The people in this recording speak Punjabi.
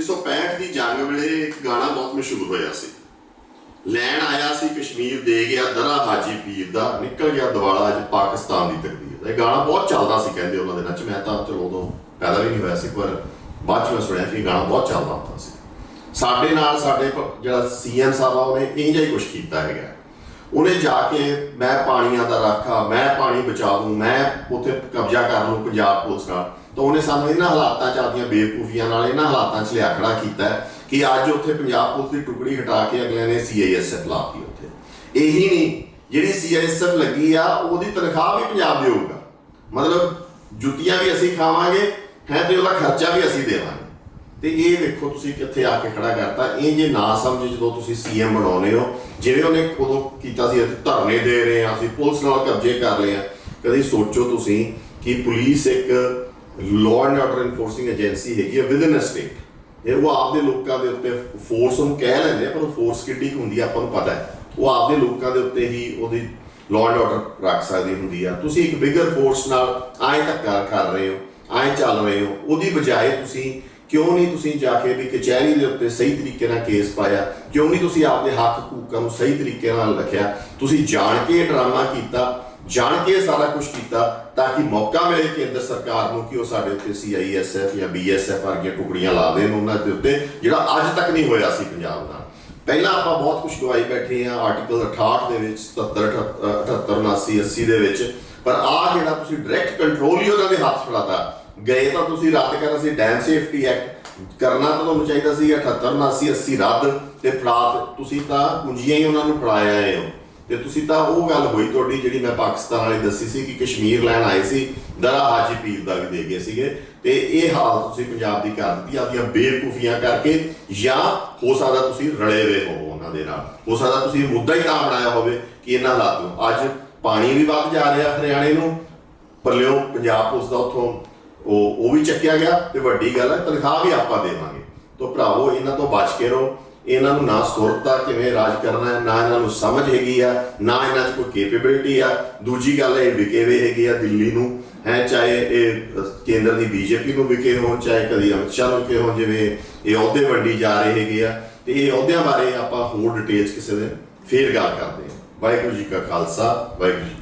1965 ਦੀ ਜੰਗ ਵੇਲੇ ਇੱਕ ਗਾਣਾ ਬਹੁਤ ਮਸ਼ਹੂਰ ਹੋਇਆ ਸੀ। ਲੈਣ ਆਇਆ ਸੀ ਕਸ਼ਮੀਰ, ਦੇ ਗਿਆ ਦਰਾ ਹਾਜੀ ਪੀਰ ਦਾ, ਨਿਕਲ ਗਿਆ ਦਿਵਾਲਾ ਅੱਜ ਪਾਕਿਸਤਾਨ ਦੀ ਤਕਦੀਰ। ਦਾ ਇਹ ਗਾਣਾ ਬਹੁਤ ਚੱਲਦਾ ਸੀ ਕਹਿੰਦੇ ਉਹਨਾਂ ਦੇ ਨਾਲ ਮੈਂ ਤਾਂ ਚਲੋ ਉਦੋਂ ਪੈਦਾ ਵੀ ਨਹੀਂ ਹੋਇਆ ਸੀ, ਪਰ ਬਾਅਦ ਚ ਮੈਂ ਸੁਣਿਆ ਕਿ ਇਹ ਗਾਣਾ ਬਹੁਤ ਚੱਲਦਾ ਹੁੰਦਾ ਸੀ। ਸਾਡੇ ਨਾਲ ਸਾਡੇ ਪ- ਜਿਹੜਾ ਸੀਐਮ ਸਾਹਿਬ ਆ, ਉਹਨੇ ਇੰਜ ਹੀ ਕੁਝ ਕੀਤਾ ਹੈਗਾ। ਉਹਨੇ ਜਾ ਕੇ ਮੈਂ ਪਾਣੀਆਂ ਦਾ ਰਾਖਾ, ਮੈਂ ਪਾਣੀ ਬਚਾ ਦੂੰ, ਮੈਂ ਉੱਥੇ ਕਬਜ਼ਾ ਕਰ ਲੂੰ ਪੰਜਾਬ ਪੁਲਿਸ ਨਾਲ। ਤਾਂ ਉਹਨੇ ਸਾਨੂੰ ਇਹਨਾਂ ਹਾਲਾਤਾਂ 'ਚ ਆਪਦੀਆਂ ਬੇਵਕੂਫੀਆਂ ਨਾਲ ਇਹਨਾਂ ਹਾਲਾਤਾਂ 'ਚ ਲਿਆ ਖੜਾ ਕੀਤਾ ਕਿ ਅੱਜ ਉੱਥੇ ਪੰਜਾਬ ਪੁਲਿਸ ਦੀ ਟੁਕੜੀ ਹਟਾ ਕੇ ਅਗਲੇ ਨੇ ਸੀਆਈਐਸਐਫ ਲਾਤੀ ਉੱਥੇ। ਇਹੀ ਨਹੀਂ, ਜਿਹੜੀ ਸੀਆਈਐਸਐਫ ਲੱਗੀ ਆ, ਉਹਦੀ ਤਨਖਾਹ ਵੀ ਪੰਜਾਬ ਦੇਊਗਾ ਮਤਲਬ ਜੁੱਤੀਆਂ ਵੀ ਅਸੀਂ ਖਾਵਾਂਗੇ, ਹੈ, ਤੇ ਉਹਦਾ ਖਰਚਾ ਵੀ ਅਸੀਂ ਦੇਵਾਂਗੇ। ਤੇ ਇਹ ਵੇਖੋ ਤੁਸੀਂ ਕਿੱਥੇ ਆ ਕੇ ਖੜਾ ਕਰਤਾ। ਇਹ ਜੇ ਨਾ ਸਮਝ ਜਦੋਂ ਤੁਸੀਂ ਸੀਐਮ ਬਣਾਉਨੇ ਹੋ, ਜਿਵੇਂ ਉਹਨੇ ਉਦੋਂ ਕੀਤਾ ਸੀ ਧਰਨੇ ਦੇ ਰਹੇ ਹਾਂ, ਅਸੀਂ ਪੁਲਿਸ ਨਾਲ ਕਬਜ਼ੇ ਕਰ ਰਹੇ ਆ ਕਦੀ ਸੋਚੋ ਤੁਸੀਂ ਕਿ ਪੁਲਿਸ ਇੱਕ law and order enforcing agency ਹੈਗੀ ਹੈ ਵਿਦਨ ਅ ਸਟੇਟ ਇਹ ਉਹ ਆਪਦੇ ਲੋਕਾਂ ਦੇ ਉੱਤੇ ਫੋਰਸ ਨੂੰ ਕਹਿ ਲੈਂਦੇ ਆ, ਪਰ ਉਹ ਫੋਰਸ ਕਿੱਡੀ ਹੁੰਦੀ ਆ ਆਪਾਂ ਨੂੰ ਪਤਾ ਹੈ। ਉਹ ਆਪਦੇ ਲੋਕਾਂ ਦੇ ਉੱਤੇ ਹੀ ਉਹਦੀ ਲਾਅ ਐਂਡ ਆਰਡਰ ਰੱਖ ਸਕਦੀ ਹੁੰਦੀ ਆ। ਤੁਸੀਂ ਇੱਕ ਬਿਗਰ ਫੋਰਸ ਨਾਲ ਆਏ ਧੱਕਾ ਕਰ ਰਹੇ ਹੋ ਆਏ ਚੱਲ ਰਹੇ ਹੋ, ਉਹਦੀ ਬਜਾਏ ਤੁਸੀਂ ਕਿਉਂ ਨਹੀਂ ਤੁਸੀਂ ਜਾ ਕੇ ਵੀ ਕਚਹਿਰੀ ਦੇ ਉੱਤੇ ਸਹੀ ਤਰੀਕੇ ਨਾਲ ਕੇਸ ਪਾਇਆ, ਕਿਉਂ ਨਹੀਂ ਤੁਸੀਂ ਆਪਦੇ ਹੱਕ ਹਕੂਕਾਂ ਨੂੰ ਸਹੀ ਤਰੀਕੇ ਨਾਲ ਰੱਖਿਆ। ਤੁਸੀਂ ਜਾਣ ਕੇ ਡਰਾਮਾ ਕੀਤਾ ਜਾਣ ਕੇ ਸਾਰਾ ਕੁਝ ਕੀਤਾ ਤਾਂ ਕਿ ਮੌਕਾ ਮਿਲੇ ਕੇਂਦਰ ਸਰਕਾਰ ਨੂੰ ਕਿ ਉਹ ਸਾਡੇ ਉੱਤੇ ਸੀਆਈਐਸਐਫ ਜਾਂ ਬੀਐਸਐਫ ਵਰਗੀਆਂ ਟੁਕੜੀਆਂ ਲਾ ਦੇਣ ਉਹਨਾਂ ਦੇ ਉੱਤੇ, ਜਿਹੜਾ ਅੱਜ ਤੱਕ ਨਹੀਂ ਹੋਇਆ ਸੀ ਪੰਜਾਬ ਨਾਲ ਪਹਿਲਾਂ ਆਪਾਂ ਬਹੁਤ ਕੁਝ ਗਵਾਈ ਬੈਠੇ ਆ ਆਰਟੀਕਲ 68 ਦੇ ਵਿੱਚ 77 78 79 80 ਦੇ ਵਿੱਚ। ਪਰ ਆ ਜਿਹੜਾ ਤੁਸੀਂ ਡਾਇਰੈਕਟ ਕੰਟਰੋਲ ਹੀ ਉਹਨਾਂ ਦੇ ਹੱਥ ਫੜਾਤਾ। ਗਏ ਤਾਂ ਤੁਸੀਂ ਰੱਦ ਕਰਨਾ ਸੀ ਡੈਮ ਸੇਫਟੀ ਐਕਟ ਕਰਨਾ ਤਾਂ ਤੁਹਾਨੂੰ ਚਾਹੀਦਾ ਸੀ 78 79 80 ਰੱਦ ਤੇ ਫੜਾ ਤੁਸੀਂ ਤਾਂ ਕੁੰਜੀਆਂ ਹੀ ਉਹਨਾਂ ਨੂੰ ਫੜਾਇਆ ਹੈ ਹੋ। ਤੇ ਤੁਸੀਂ ਤਾਂ ਉਹ ਗੱਲ ਹੋਈ ਤੁਹਾਡੀ ਜਿਹੜੀ ਮੈਂ ਪਾਕਿਸਤਾਨ ਵਾਲੀ ਦੱਸੀ ਸੀ ਕਿ ਕਸ਼ਮੀਰ ਲੈਣ ਆਏ ਸੀ, ਦਰਾ ਹਾਜੀ ਪੀਰ ਦਾ ਵੀ ਦੇ ਗਏ ਸੀਗੇ। ਤੇ ਇਹ ਹਾਲ ਤੁਸੀਂ ਪੰਜਾਬ ਦੀ ਕਰ ਦਿੱਤੀ, ਆਪਦੀਆਂ ਬੇਵਕੂਫੀਆਂ ਕਰਕੇ ਜਾਂ ਹੋ ਸਕਦਾ ਤੁਸੀਂ ਰਲੇ ਹੋਏ ਹੋ ਉਹਨਾਂ ਦੇ ਨਾਲ। ਹੋ ਸਕਦਾ ਤੁਸੀਂ ਮੁੱਦਾ ਹੀ ਤਾਂ ਬਣਾਇਆ ਹੋਵੇ ਕਿ ਇਹਨਾਂ ਹਾਲਾਤ ਨੂੰ। ਅੱਜ ਪਾਣੀ ਵੀ ਵੱਧ ਜਾ ਰਿਹਾ ਹਰਿਆਣੇ ਨੂੰ ਪਰਲਿਓ ਪੰਜਾਬ ਪੁਲਿਸ ਦਾ ਉੱਥੋਂ ਉਹ ਉਹ ਵੀ ਚੱਕਿਆ ਗਿਆ ਤੇ ਵੱਡੀ ਗੱਲ ਹੈ, ਤਨਖਾਹ ਵੀ ਆਪਾਂ ਦੇਵਾਂਗੇ। ਤੋਂ ਭਰਾਵੋ, ਇਹਨਾਂ ਤੋਂ ਬਚ ਕੇ ਰਹੋ। ਇਹਨਾਂ ਨੂੰ ਨਾ ਸੁਰਤਾ ਕਿਵੇਂ ਰਾਜ ਕਰਨਾ ਹੈ, ਨਾ ਇਹਨਾਂ ਨੂੰ ਸਮਝ ਹੈਗੀ ਆ, ਨਾ ਇਹਨਾਂ 'ਚ ਕੋਈ ਕੈਪੇਬਿਲਿਟੀ ਆ। ਦੂਜੀ ਗੱਲ ਇਹ ਵਿਕੇ ਵੇ ਹੈਗੀ ਆ ਦਿੱਲੀ ਨੂੰ, ਹੈ, ਚਾਹੇ ਇਹ ਕੇਂਦਰ ਦੀ ਬੀਜੇਪੀ ਨੂੰ ਵਿਕੇ ਹੋਣ, ਚਾਹੇ ਕਦੀ ਅਮਿਤ ਸ਼ਾਹ ਨੂੰ ਵਿਕੇ ਹੋਣ, ਜਿਵੇਂ ਇਹ ਅਹੁਦੇ ਵੰਡੀ ਜਾ ਰਹੇ ਹੈਗੇ ਆ। ਤੇ ਇਹ ਅਹੁਦਿਆਂ ਬਾਰੇ ਆਪਾਂ ਹੋਰ ਡਿਟੇਲਸ ਕਿਸੇ ਦਿਨ ਫੇਰ ਗੱਲ ਕਰਦੇ ਹਾਂ। ਵਾਹਿਗੁਰੂ ਜੀ ਕਾ ਖਾਲਸਾ, ਵਾਹਿਗੁਰੂ ਜੀ